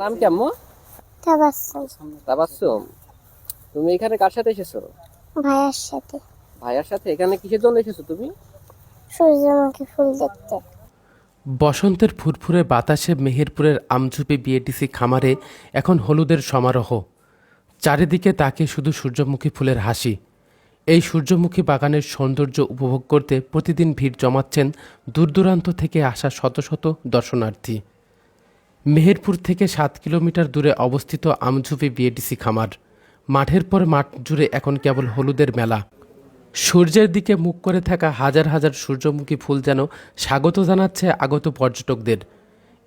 নাম কি আম্মু তাবাসসুম। তাবাসসুম। তুমি এখানে কার সাথে এসেছ? ভাইয়ের সাথে। ভাইয়ার সাথে? এখানে কিসের জন্য এসেছ তুমি? সূর্যমুখী ফুল দেখতে বসন্তের ফুরফুরে বাতাসে মেহেরপুরের আমঝুপি বিএটিসি খামারে এখন হলুদের সমারোহ। চারিদিকে তাকে শুধু সূর্যমুখী ফুলের হাসি। এই সূর্যমুখী বাগানের সৌন্দর্য উপভোগ করতে প্রতিদিন ভিড় জমাচ্ছেন দূরদূরান্ত থেকে আসা শত শত দর্শনার্থী। মেহেরপুর থেকে সাত কিলোমিটার দূরে অবস্থিত আমঝুপি বিএডিসি খামার। মাঠের পর মাঠ জুড়ে এখন কেবল হলুদের মেলা। সূর্যের দিকে মুখ করে থাকা হাজার হাজার সূর্যমুখী ফুল যেন স্বাগত জানাচ্ছে আগত পর্যটকদের।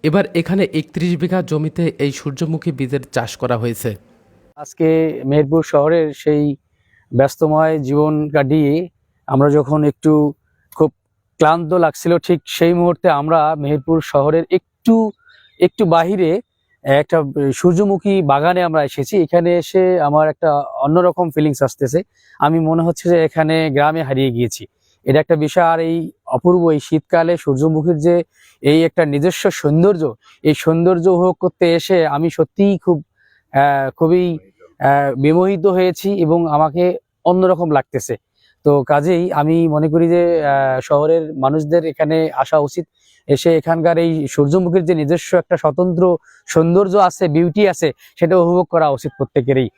এবার এখানে একত্রিশ বিঘা জমিতে এই সূর্যমুখী বীজের চাষ করা হয়েছে। আজকে মেহেরপুর শহরের সেই ব্যস্তময় জীবন কাটিয়ে আমরা যখন একটু খুব ক্লান্ত লাগছিল, ঠিক সেই মুহূর্তে আমরা মেহেরপুর শহরের একটু একটু বাহিরে, একটা সূর্যমুখী বাগানে আমরা এসেছি। এখানে এসে আমার একটা অন্যরকম ফিলিংস আসতেছে। আমি মনে হচ্ছে যে এখানে গ্রামে হারিয়ে গিয়েছি। এটা একটা বিষয় আর এই অপূর্ব, এই শীতকালে সূর্যমুখীর যে এই একটা নিজস্ব সৌন্দর্য, এই সৌন্দর্য উপভোগ করতে এসে আমি সত্যিই খুব খুবই বিমোহিত হয়েছি এবং আমাকে অন্যরকম লাগতেছে। তো কাজেই আমি মনে করি যে শহরের মানুষদের এখানে আসা উচিত। এসে এখানকার এই সূর্যমুখীর যে নিজস্ব একটা স্বতন্ত্র সৌন্দর্য আছে বিউটি আছে, সেটা উপভোগ করা উচিত প্রত্যেকেরই।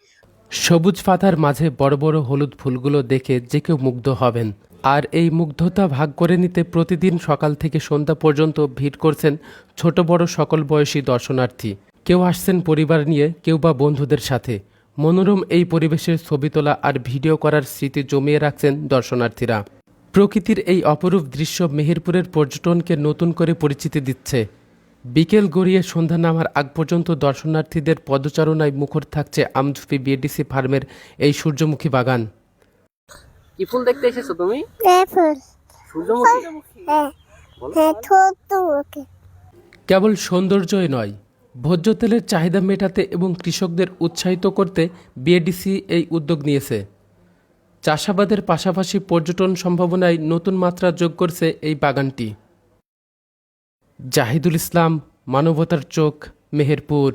সবুজ পাতার মাঝে বড় বড় হলুদ ফুলগুলো দেখে যে কেউ মুগ্ধ হবেন। আর এই মুগ্ধতা ভাগ করে নিতে প্রতিদিন সকাল থেকে সন্ধ্যা পর্যন্ত ভিড় করছেন ছোট বড় সকল বয়সী দর্শনার্থী। কেউ আসছেন পরিবার নিয়ে, কেউ বা বন্ধুদের সাথে। মনোরম এই পরিবেশের ছবি তোলা আর ভিডিও করার স্মৃতি জমিয়ে রাখছেন দর্শনার্থীরা। প্রকৃতির এই অপরূপ দৃশ্য মেহেরপুরের পর্যটনকে নতুন করে পরিচিতি দিচ্ছে। বিকেল গড়িয়ে সন্ধ্যা নামার আগ পর্যন্ত দর্শনার্থীদের পদচারণায় মুখর থাকছে আমঝুপি বিএডিসি ফার্মের এই সূর্যমুখী বাগান। কি ফুল দেখতে এসেছ তুমি? সূর্যমুখী? হ্যাঁ। হ্যাঁ ওকে কেবল সৌন্দর্যই নয় ভোজ্য তেলের চাহিদা মেটাতে এবং কৃষকদের উৎসাহিত করতে বিএডিসি এই উদ্যোগ নিয়েছে। চাষাবাদের পাশাপাশি পর্যটন সম্ভাবনায় নতুন মাত্রা যোগ করছে এই বাগানটি। জাহিদুল ইসলাম, মানবতার চোখ, মেহেরপুর।